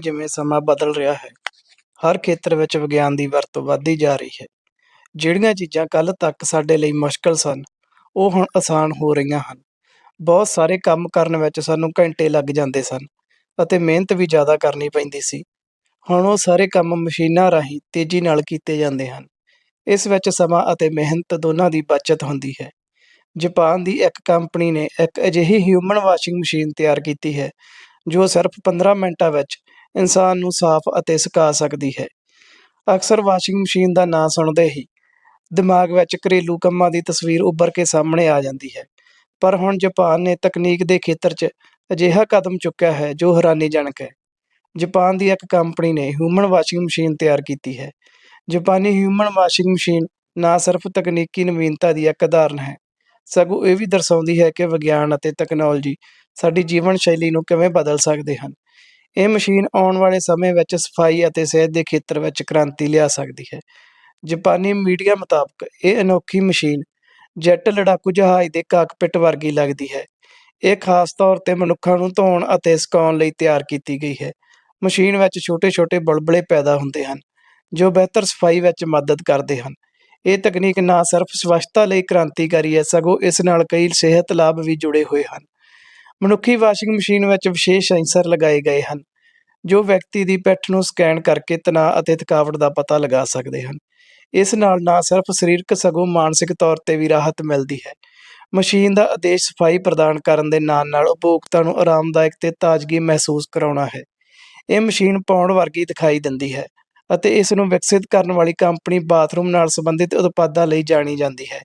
ਜਿਵੇਂ ਸਮਾਂ ਬਦਲ ਰਿਹਾ ਹੈ, ਹਰ ਖੇਤਰ ਵਿੱਚ ਵਿਗਿਆਨ ਦੀ ਵਰਤੋਂ ਵੱਧਦੀ ਜਾ ਰਹੀ ਹੈ। ਜਿਹੜੀਆਂ ਚੀਜ਼ਾਂ ਕੱਲ ਤੱਕ ਸਾਡੇ ਲਈ ਮੁਸ਼ਕਲ ਸਨ, ਉਹ ਹੁਣ ਆਸਾਨ ਹੋ ਰਹੀਆਂ ਹਨ। ਬਹੁਤ ਸਾਰੇ ਕੰਮ ਕਰਨ ਵਿੱਚ ਸਾਨੂੰ ਘੰਟੇ ਲੱਗ ਜਾਂਦੇ ਸਨ ਅਤੇ ਮਿਹਨਤ ਵੀ ਜ਼ਿਆਦਾ ਕਰਨੀ ਪੈਂਦੀ ਸੀ। ਹੁਣ ਉਹ ਸਾਰੇ ਕੰਮ ਮਸ਼ੀਨਾਂ ਰਾਹੀਂ ਤੇਜ਼ੀ ਨਾਲ ਕੀਤੇ ਜਾਂਦੇ ਹਨ। ਇਸ ਵਿੱਚ ਸਮਾਂ ਅਤੇ ਮਿਹਨਤ ਦੋਨਾਂ ਦੀ ਬਚਤ ਹੁੰਦੀ ਹੈ। ਜਾਪਾਨ ਦੀ ਇੱਕ ਕੰਪਨੀ ਨੇ ਇੱਕ ਅਜਿਹੀ ਹਿਊਮਨ ਵਾਸ਼ਿੰਗ ਮਸ਼ੀਨ ਤਿਆਰ ਕੀਤੀ ਹੈ ਜੋ ਸਿਰਫ 15 ਮਿੰਟਾਂ ਵਿੱਚ ਇਨਸਾਨ ਨੂੰ ਸਾਫ਼ ਅਤੇ ਸੁਕਾ ਸਕਦੀ ਹੈ। ਅਕਸਰ ਵਾਸ਼ਿੰਗ ਮਸ਼ੀਨ ਦਾ ਨਾਂ ਸੁਣਦੇ ਹੀ ਦਿਮਾਗ ਵਿੱਚ ਘਰੇਲੂ ਕੰਮਾਂ ਦੀ ਤਸਵੀਰ ਉੱਭਰ ਕੇ ਸਾਹਮਣੇ ਆ ਜਾਂਦੀ ਹੈ। ਪਰ ਹੁਣ ਜਾਪਾਨ ਨੇ ਤਕਨੀਕ ਦੇ ਖੇਤਰ 'ਚ ਅਜਿਹਾ ਕਦਮ ਚੁੱਕਿਆ ਹੈ ਜੋ ਹੈਰਾਨੀਜਨਕ ਹੈ। ਜਾਪਾਨ ਦੀ ਇੱਕ ਕੰਪਨੀ ਨੇ ਹਿਊਮਨ ਵਾਸ਼ਿੰਗ ਮਸ਼ੀਨ ਤਿਆਰ ਕੀਤੀ ਹੈ। ਜਾਪਾਨੀ ਹਿਊਮਨ ਵਾਸ਼ਿੰਗ ਮਸ਼ੀਨ ਨਾ ਸਿਰਫ ਤਕਨੀਕੀ ਨਵੀਨਤਾ ਦੀ ਇੱਕ ਉਦਾਹਰਨ ਹੈ ਸਗੋਂ ਇਹ ਵੀ ਦਰਸਾਉਂਦੀ ਹੈ ਕਿ ਵਿਗਿਆਨ ਅਤੇ ਤਕਨਾਲੋਜੀ ਸਾਡੀ ਜੀਵਨ ਸ਼ੈਲੀ ਨੂੰ ਕਿਵੇਂ ਬਦਲ ਸਕਦੇ ਹਨ। ਇਹ ਮਸ਼ੀਨ ਆਉਣ ਵਾਲੇ ਸਮੇਂ ਵਿੱਚ ਸਫ਼ਾਈ ਅਤੇ ਸਿਹਤ ਦੇ ਖੇਤਰ ਵਿੱਚ ਕ੍ਰਾਂਤੀ ਲਿਆ ਸਕਦੀ ਹੈ। ਜਾਪਾਨੀ ਮੀਡੀਆ ਮੁਤਾਬਕ ਇਹ ਅਨੋਖੀ ਮਸ਼ੀਨ ਜੈਟ ਲੜਾਕੂ ਜਹਾਜ਼ ਦੇ ਕਾਕਪਿਟ ਵਰਗੀ ਲੱਗਦੀ ਹੈ। ਇਹ ਖਾਸ ਤੌਰ ਤੇ ਮਨੁੱਖਾਂ ਨੂੰ ਧੋਣ ਅਤੇ ਸੁਕਾਉਣ ਲਈ ਤਿਆਰ ਕੀਤੀ ਗਈ ਹੈ। ਮਸ਼ੀਨ ਵਿੱਚ ਛੋਟੇ-ਛੋਟੇ ਬੁਲਬੁਲੇ ਪੈਦਾ ਹੁੰਦੇ ਹਨ, ਜੋ ਬਿਹਤਰ ਸਫ਼ਾਈ ਵਿੱਚ ਮਦਦ ਕਰਦੇ ਹਨ। ਇਹ ਤਕਨੀਕ ਨਾ ਸਿਰਫ ਸਵੱਛਤਾ ਲਈ ਕ੍ਰਾਂਤੀਕਾਰੀ ਹੈ, ਸਗੋਂ ਇਸ ਨਾਲ ਕਈ ਸਿਹਤ ਲਾਭ ਵੀ ਜੁੜੇ ਹੋਏ ਹਨ। ਮਨੁੱਖੀ ਵਾਸ਼ਿੰਗ ਮਸ਼ੀਨ ਵਿੱਚ ਵਿਸ਼ੇਸ਼ ਸੈਂਸਰ ਲਗਾਏ ਗਏ ਹਨ, ਜੋ ਵਿਅਕਤੀ ਦੀ ਪਿੱਠ ਨੂੰ ਸਕੈਨ ਕਰਕੇ ਤਣਾਅ ਅਤੇ ਥਕਾਵਟ ਦਾ ਪਤਾ ਲਗਾ ਸਕਦੇ ਹਨ। ਇਸ ਨਾਲ ਨਾ ਸਿਰਫ ਸਰੀਰਕ, ਸਗੋਂ ਮਾਨਸਿਕ ਤੌਰ ਤੇ ਵੀ ਰਾਹਤ ਮਿਲਦੀ ਹੈ। ਮਸ਼ੀਨ ਦਾ ਆਦੇਸ਼ ਸਫ਼ਾਈ ਪ੍ਰਦਾਨ ਕਰਨ ਦੇ ਨਾਲ-ਨਾਲ ਉਪਭੋਗਤਾ ਨੂੰ ਆਰਾਮਦਾਇਕ ਤੇ ਤਾਜ਼ਗੀ ਮਹਿਸੂਸ ਕਰਾਉਣਾ ਹੈ। ਇਹ ਮਸ਼ੀਨ ਪਾਉਣ ਵਰਗੀ ਦਿਖਾਈ ਦਿੰਦੀ ਹੈ। ਅਤੇ ਇਸ ਨੂੰ ਵਿਕਸਿਤ ਕਰਨ ਵਾਲੀ ਕੰਪਨੀ ਬਾਥਰੂਮ ਨਾਲ ਸੰਬੰਧਿਤ ਉਤਪਾਦਾਂ ਲਈ ਜਾਣੀ ਜਾਂਦੀ ਹੈ।